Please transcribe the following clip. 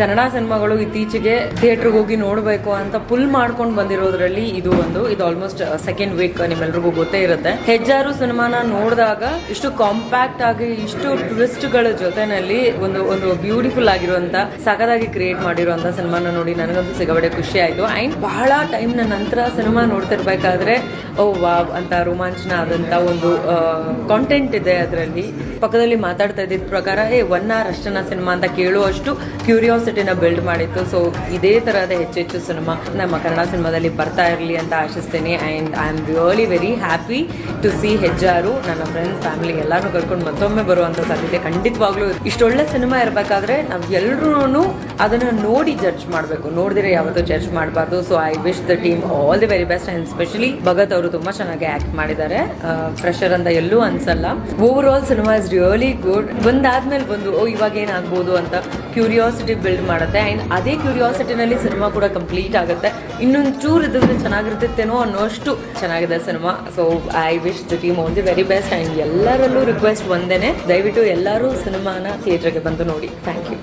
ಕನ್ನಡ ಸಿನಿಮಾಗಳು ಇತ್ತೀಚೆಗೆ ಥಿಯೇಟ್ರಿಗೆ ಹೋಗಿ ನೋಡಬೇಕು ಅಂತ ಪುಲ್ ಮಾಡ್ಕೊಂಡು ಬಂದಿರೋದ್ರಲ್ಲಿ ಇದು ಒಂದು. ಇದು ಆಲ್ಮೋಸ್ಟ್ ಸೆಕೆಂಡ್ ವೀಕ್ ನಿಮ್ಮೆಲ್ರಿಗೂ ಗೊತ್ತೇ ಇರುತ್ತೆ. ಹೆಜ್ಜಾರು ಸಿನಿಮಾನ ನೋಡಿದಾಗ ಇಷ್ಟು ಕಾಂಪ್ಯಾಕ್ಟ್ ಆಗಿ ಇಷ್ಟು ಟ್ವಿಸ್ಟ್ಗಳ ಜೊತೆನಲ್ಲಿ ಒಂದು ಒಂದು ಬ್ಯೂಟಿಫುಲ್ ಆಗಿರುವಂತ ಸಖದಾಗಿ ಕ್ರಿಯೇಟ್ ಮಾಡಿರುವಂತ ಸಿನಿಮಾನ ನೋಡಿ ನನಗಂತೂ ಸಿಗಬಡೆ, ಖುಷಿ ಆಯ್ತು. ಅಂಡ್ ಬಹಳ ಟೈಮ್ ನಂತರ ಸಿನಿಮಾ ನೋಡ್ತಿರ್ಬೇಕಾದ್ರೆ, ಓ, ವಾವ್, ಅಂತ ರೋಮಾಂಚನ ಆದಂತ ಒಂದು ಕಾಂಟೆಂಟ್ ಇದೆ ಅದರಲ್ಲಿ. ಪಕ್ಕದಲ್ಲಿ ಮಾತಾಡ್ತಾ ಇದ್ದಿದ್ದ ಪ್ರಕಾರ, ಏ ಒನ್ ಅವರ್ ಅಷ್ಟನ ಸಿನಿಮಾ ಅಂತ ಕೇಳುವಷ್ಟು ಕ್ಯೂರಿಯಾಸಿಟಿನ ಬಿಲ್ಡ್ ಮಾಡಿತ್ತು. ಸೊ ಇದೇ ತರಹದ ಹೆಚ್ಚೆಚ್ಚು ಸಿನಿಮಾ ನಮ್ಮ ಕನ್ನಡ ಸಿನಿಮಾದಲ್ಲಿ ಬರ್ತಾ ಇರಲಿ ಅಂತ ಆಶಿಸ್ತೇನೆ. And I am really very happy to see Hejjaru ನನ್ನ ಫ್ರೆಂಡ್ಸ್ ಫ್ಯಾಮಿಲಿ ಎಲ್ಲಾನು ಕರ್ಕೊಂಡು ಮತ್ತೊಮ್ಮೆ ಬರುವಂತ ಸಾಧ್ಯತೆ ಖಂಡಿತವಾಗ್ಲೂ. ಇಷ್ಟೊಳ್ಳೆ ಸಿನಿಮಾ ಇರಬೇಕಾದ್ರೆ ನಾವು ಎಲ್ಲರೂ ಅದನ್ನ ನೋಡಿ ಜಡ್ಜ್ ಮಾಡಬೇಕು. ನೋಡಿದ್ರೆ ಯಾವತ್ತೂ ಜಡ್ಜ್ ಮಾಡಬಾರ್ದು. So I wish the team all the very best and specially Bhagat ಅವರು ತುಂಬಾ ಚೆನ್ನಾಗಿ ಆಕ್ಟ್ ಮಾಡಿದ್ದಾರೆ. ಫ್ರೆಶರ್ ಅಂತ ಎಲ್ಲೂ ಅನ್ಸಲ್ಲ. Overall cinema is really good ಒಂದಾದ್ಮೇಲೆ ಬಂದು, ಓ, ಇವಾಗ ಏನಾಗ್ಬೋದು ಅಂತ ಕ್ಯೂರಿಯಾಸಿಟಿ ಬಿಲ್ಡ್ ಮಾಡುತ್ತೆ. ಆ್ಯಂಡ್ ಅದೇ ಕ್ಯೂರಿಯಾಸಿಟಿನಲ್ಲಿ ಸಿನಿಮಾ ಕೂಡ ಕಂಪ್ಲೀಟ್ ಆಗುತ್ತೆ. ಇನ್ನೊಂದು ಚೂರು ಇದ್ದರೆ ಚೆನ್ನಾಗಿರ್ತಿತ್ತೇನೋ ಅನ್ನೋಷ್ಟು ಚೆನ್ನಾಗಿದೆ cinema so I wish the team own the very best and ಎಲ್ಲರಲ್ಲೂ ರಿಕ್ವೆಸ್ಟ್ ಒಂದೇನೆ. ದಯವಿಟ್ಟು ಎಲ್ಲರೂ ಸಿನಿಮಾನ ಥಿಯೇಟರ್ಗೆ ಬಂದು ನೋಡಿ. Thank you